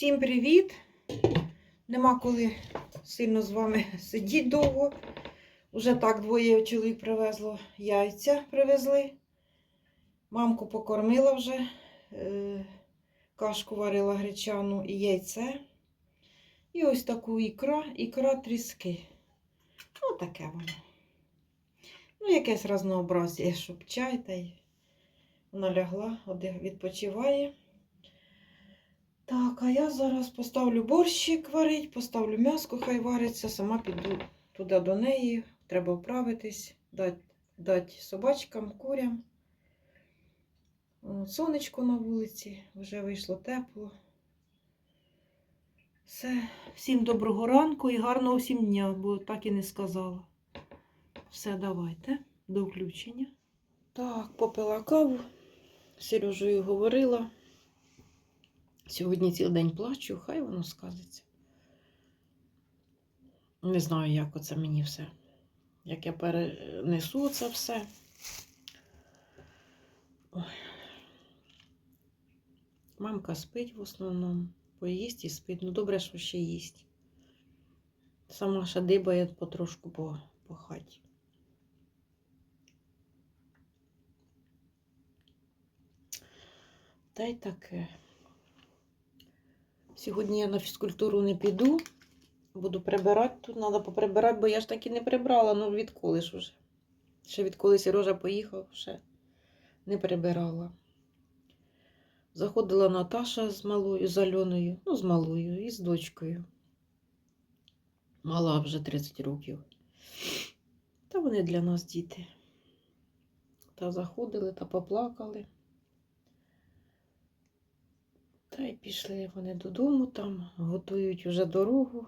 Всім привіт! Нема коли сильно з вами сидіти довго. Уже так двоє чоловік привезло яйця привезли. Мамку покормила вже, е, кашку варила гречану і яйце. І ось таку ікра, ікра тріски. Ну, таке воно. Ну, якесь разнообразие, щоб чай та й вона лягла, відпочиває. Так, а я зараз поставлю борщик варить, поставлю м'яско, хай вариться, сама піду туди до неї. Треба вправитись, дати, дати собачкам, курям. Сонечко на вулиці, вже вийшло тепло. Все, всім доброго ранку і гарного всім дня, бо так і не сказала. Все, давайте, до включення. Так, попила каву, Сережею говорила. Сьогодні цілий день плачу, хай воно сказиться. Не знаю, як оце мені все. Як я перенесу це все. Ой. Мамка спить в основному, поїсть і спить. Ну, добре, що ще їсть. Сама ще дибає потрошку по, по хаті. Та й таке. Сьогодні я на фізкультуру не піду. Буду прибирати. Тут треба поприбирати, бо я ж так і не прибрала. Ну, відколи ж уже. Ще відколи Сережа поїхав, ще не прибирала. Заходила Наташа з малою, з Альоною, ну, з малою і з дочкою. Мала вже 30 років. Та вони для нас діти. Та заходили та поплакали. Та й пішли вони додому, там готують уже дорогу,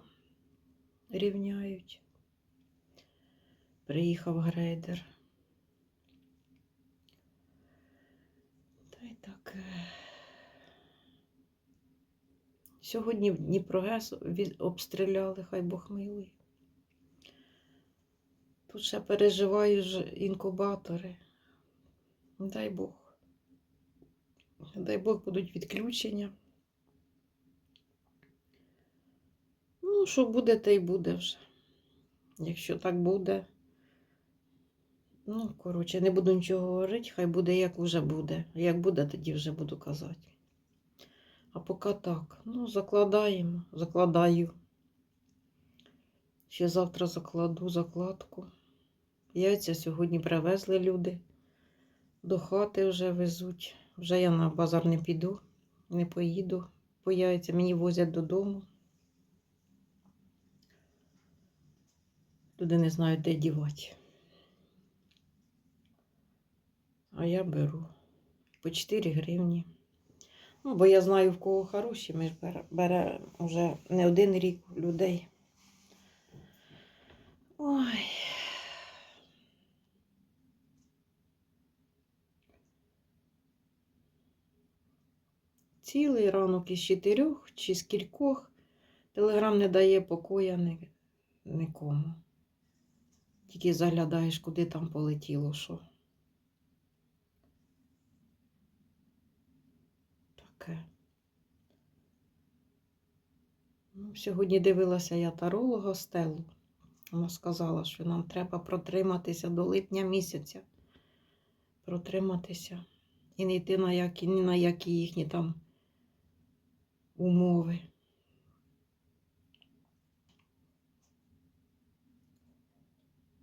рівняють. Приїхав грейдер. Та й так. е, Сьогодні Дніпрогес обстріляли, хай Бог милує. Тут ще переживаю ж інкубатори. Дай Бог. Дай Бог будуть відключення. Ну, що буде, те й буде вже. Якщо так буде. Ну, коротше, не буду нічого говорити, хай буде, як вже буде. Як буде, тоді вже буду казати. А поки так, ну, закладаємо, закладаю. Ще завтра закладу закладку. Яйця сьогодні привезли люди. До хати вже везуть. Вже я на базар не піду, не поїду по яйця. Мені возять додому. Люди не знають, де дівати. А я беру по 4 гривні. Ну, бо я знаю, в кого хороші, ми ж бере, бере вже не один рік людей. Ой. Цілий ранок із чотирьох чи з кількох телеграм не дає покоя ні, нікому. Тільки заглядаєш, куди там полетіло, що. Таке. Ну, сьогодні дивилася я таролога Стелу. Вона сказала, що нам треба протриматися до липня місяця. Протриматися. І не йти на які, ні на які їхні там умови.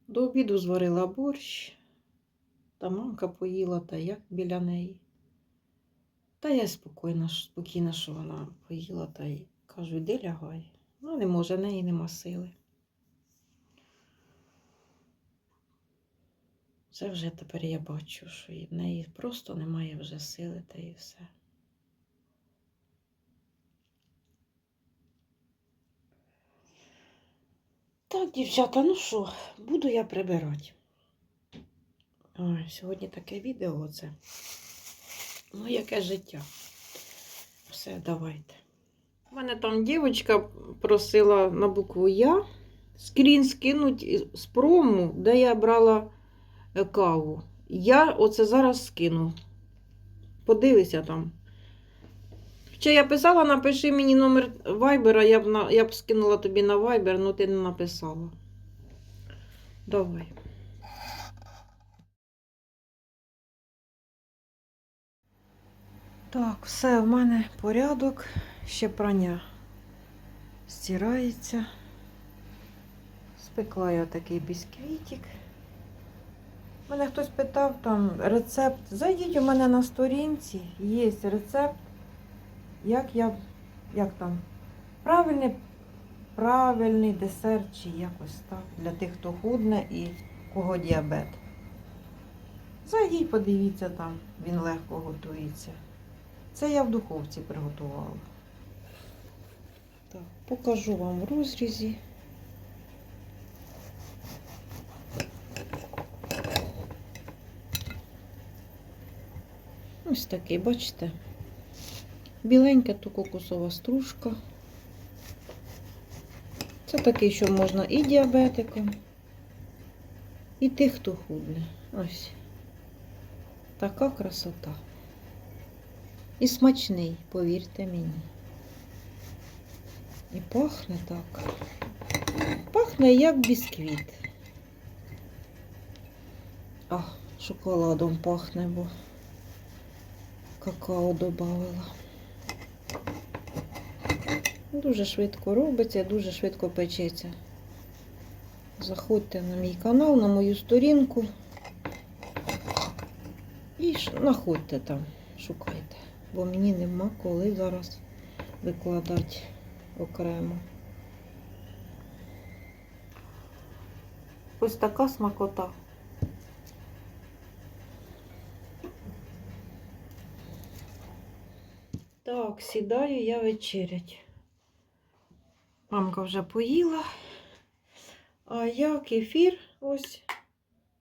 До обіду зварила борщ, та мамка поїла, та я біля неї. Та я спокійна, спокійна, що вона поїла, та й кажу, іди лягай. Ну, не може, неї нема сили. Це вже тепер я бачу, що в неї просто немає вже сили, та і все. Так, дівчата, ну що, буду я прибирати. Ой, сьогодні таке відео оце. Ну, яке життя. Все, давайте. У мене там дівчинка просила на букву Я скрін скинуть з прому, де я брала е, каву. Я оце зараз скину. Подивися там. Хоча я писала, напиши мені номер вайбера, я б, на, я б скинула тобі на вайбер, але ти не написала. Давай. Так, все, в мене порядок, ще прання стирається. Спекла я такий бісквітик. Мене хтось питав там рецепт. Зайдіть у мене на сторінці, є рецепт, як я, як там, правильний, правильний десерт чи якось так, для тих, хто худне і кого діабет. Зайдіть, подивіться там, він легко готується. Це я в духовці приготувала. Так, покажу вам в розрізі. Ось такий, бачите? Біленька то кокосова стружка. Це такий, що можна і діабетикам, і тих, хто худне. Ось. Така красота. І смачний, повірте мені. І пахне так. Пахне як бісквіт. А, шоколадом пахне, бо какао додавала. Дуже швидко робиться, дуже швидко печеться. Заходьте на мій канал, на мою сторінку і знаходьте там, шукайте, бо мені нема коли зараз викладати окремо. Ось така смакота. Так, сідаю я вечерять. Мамка вже поїла. А я кефір ось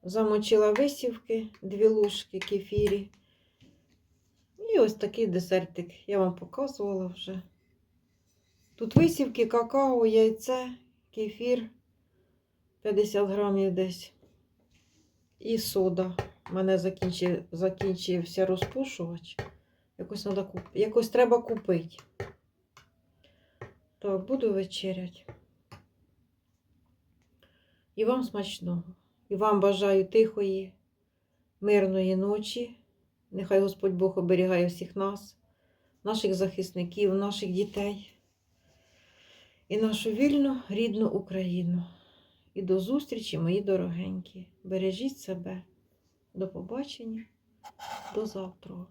замочила висівки, дві ложки кефірі. І ось такий десертик. Я вам показувала вже. Тут висівки, какао, яйце, кефір 50 грамів десь. І сода. У мене закінчив, закінчився розпушувач. Якось, надо куп... Якось треба купити. Так, буду вечерять. І вам смачного. І вам бажаю тихої, мирної ночі. Нехай Господь Бог оберігає всіх нас, наших захисників, наших дітей і нашу вільну рідну Україну. І до зустрічі, мої дорогенькі. Бережіть себе. До побачення, до завтра.